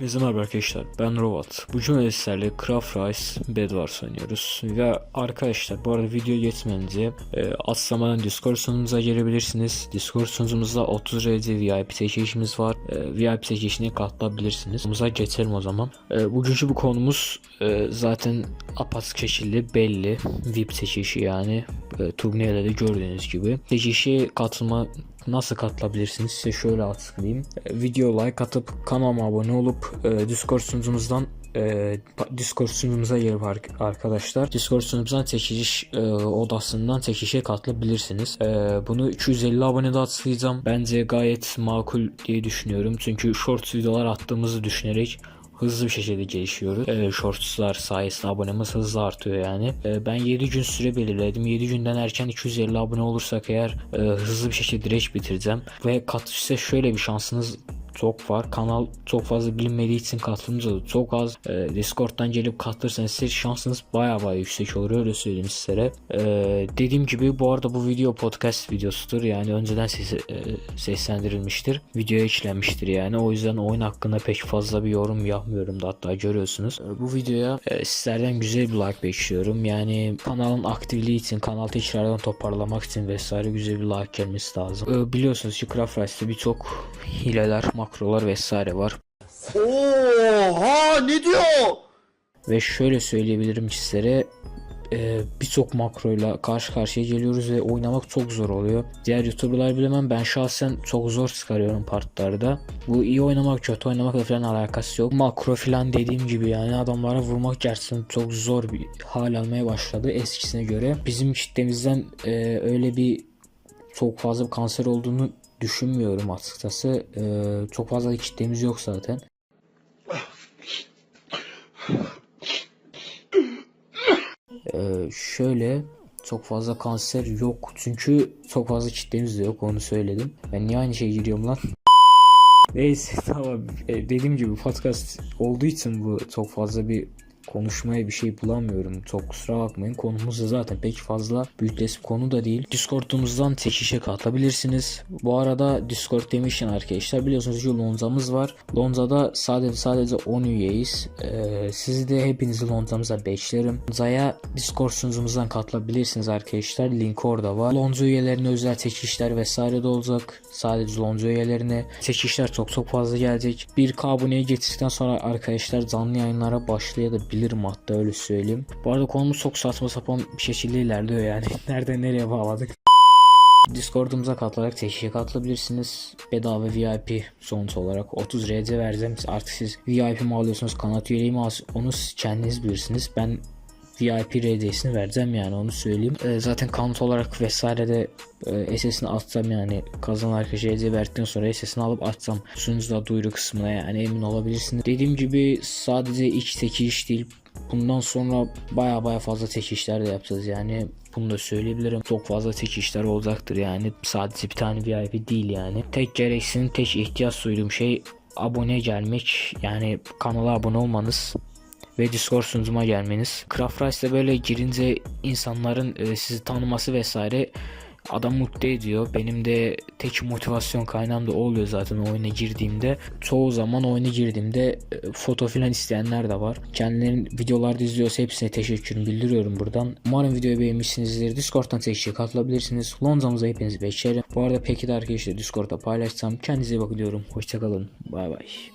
Hepinize merhaba arkadaşlar ben Rovat. Bu cümle sizlerle Craft Rice Bedwars oynuyoruz. Ve arkadaşlar bu arada video önce e, atlamadan Discord sunucumuza gelebilirsiniz. Discord sunucumuzda 30 RC VIP seçişimiz var. E, VIP seçişine katılabilirsiniz. Sunucumuza geçelim o zaman. E, bugünkü bu konumuz e, zaten apaçık şekilde belli. VIP seçişi yani. E, Tugne'de de gördüğünüz gibi. Seçişe katılma nasıl katılabilirsiniz size şöyle açıklayayım. E, Video like atıp kanalıma abone olup e, Discord sunucumuzdan e, Discord sunucumuza gelip ar- arkadaşlar Discord sunucumuzdan çekiliş e, odasından çekilişe katılabilirsiniz. E, bunu 250 abonede atlayacağım. Bence gayet makul diye düşünüyorum. Çünkü short videolar attığımızı düşünerek hızlı bir şekilde gelişiyoruz. Ee, shortslar sayesinde abonemiz hızlı artıyor yani. Ee, ben 7 gün süre belirledim. 7 günden erken 250 abone olursak eğer e, hızlı bir şekilde direkt bitireceğim. Ve katılışta şöyle bir şansınız çok var. Kanal çok fazla bilinmediği için katılımcı çok az. Ee, Discord'dan gelip katılırsanız size şansınız baya baya yüksek olur öyle söyleyeyim sizlere. Ee, dediğim gibi bu arada bu video podcast videosudur. Yani önceden sesi, e, seslendirilmiştir. Videoya işlenmiştir yani. O yüzden oyun hakkında pek fazla bir yorum yapmıyorum da hatta görüyorsunuz. Ee, bu videoya e, sizlerden güzel bir like bekliyorum. Yani kanalın aktifliği için, kanal tekrardan toparlamak için vesaire güzel bir like gelmesi lazım. Ee, biliyorsunuz ki Craft birçok hileler, makrolar vesaire var. Oha ne diyor? Ve şöyle söyleyebilirim sizlere e, birçok makroyla karşı karşıya geliyoruz ve oynamak çok zor oluyor. Diğer youtuberlar bilemem ben şahsen çok zor çıkarıyorum partlarda. Bu iyi oynamak kötü oynamakla falan alakası yok. Makro falan dediğim gibi yani adamlara vurmak gerçekten çok zor bir hal almaya başladı eskisine göre. Bizim kitlemizden e, öyle bir çok fazla bir kanser olduğunu düşünmüyorum açıkçası. E, çok fazla kitlemiz yok zaten. Ee, şöyle çok fazla kanser yok çünkü çok fazla kitlemiz de yok onu söyledim. Ben niye aynı şeye giriyorum lan? Neyse tamam E, dediğim gibi podcast olduğu için bu çok fazla bir konuşmaya bir şey bulamıyorum. Çok kusura bakmayın. Konumuz da zaten pek fazla büyüklesi bir konu da değil. Discord'umuzdan çekişe katılabilirsiniz. Bu arada Discord demişken arkadaşlar biliyorsunuz ki Lonza'mız var. Lonza'da sadece sadece 10 üyeyiz. Ee, sizi de hepinizi Lonza'mıza beklerim. Lonza'ya Discord sunucumuzdan katılabilirsiniz arkadaşlar. Link orada var. Lonza üyelerine özel çekişler vesaire de olacak. Sadece Lonza üyelerine çekişler çok çok fazla gelecek. 1K aboneye getirdikten sonra arkadaşlar canlı yayınlara başlayabilirim hatta öyle söyleyeyim. Bu arada konumuz çok saçma sapan bir şekilde ilerliyor yani. Nereden nereye bağladık? Discord'umuza katılarak çekişe katılabilirsiniz. Bedava VIP sonuç olarak 30 RC vereceğim. Artık siz VIP mi alıyorsunuz, kanat üyeliği mi alıyorsunuz onu kendiniz bilirsiniz. Ben VIP RD'sini vereceğim yani onu söyleyeyim. Ee, zaten kanıt olarak vesaire de e, SS'ini atsam yani kazanan arkadaşa RC verdikten sonra SS'ini alıp atsam sunucuda duyuru kısmına yani emin olabilirsiniz. Dediğim gibi sadece iç çekiş değil Bundan sonra baya baya fazla çekişler de yapacağız yani bunu da söyleyebilirim. Çok fazla çekişler olacaktır yani sadece bir tane VIP değil yani. Tek gereksinim tek ihtiyaç duyduğum şey abone gelmek yani kanala abone olmanız ve Discord sunucuma gelmeniz. Craft Rice'de böyle girince insanların e, sizi tanıması vesaire adam mutlu ediyor. Benim de tek motivasyon kaynağım da oluyor zaten oyuna girdiğimde. Çoğu zaman oyuna girdiğimde e, foto filan isteyenler de var. Kendilerinin videolarda izliyorsa hepsine teşekkürümü bildiriyorum buradan. Umarım videoyu beğenmişsinizdir. Discord'dan çekişe katılabilirsiniz. Lonzamıza hepinizi beklerim. Bu arada peki de arkadaşlar Discord'da paylaşsam kendinize diyorum. Hoşçakalın. Bay bay.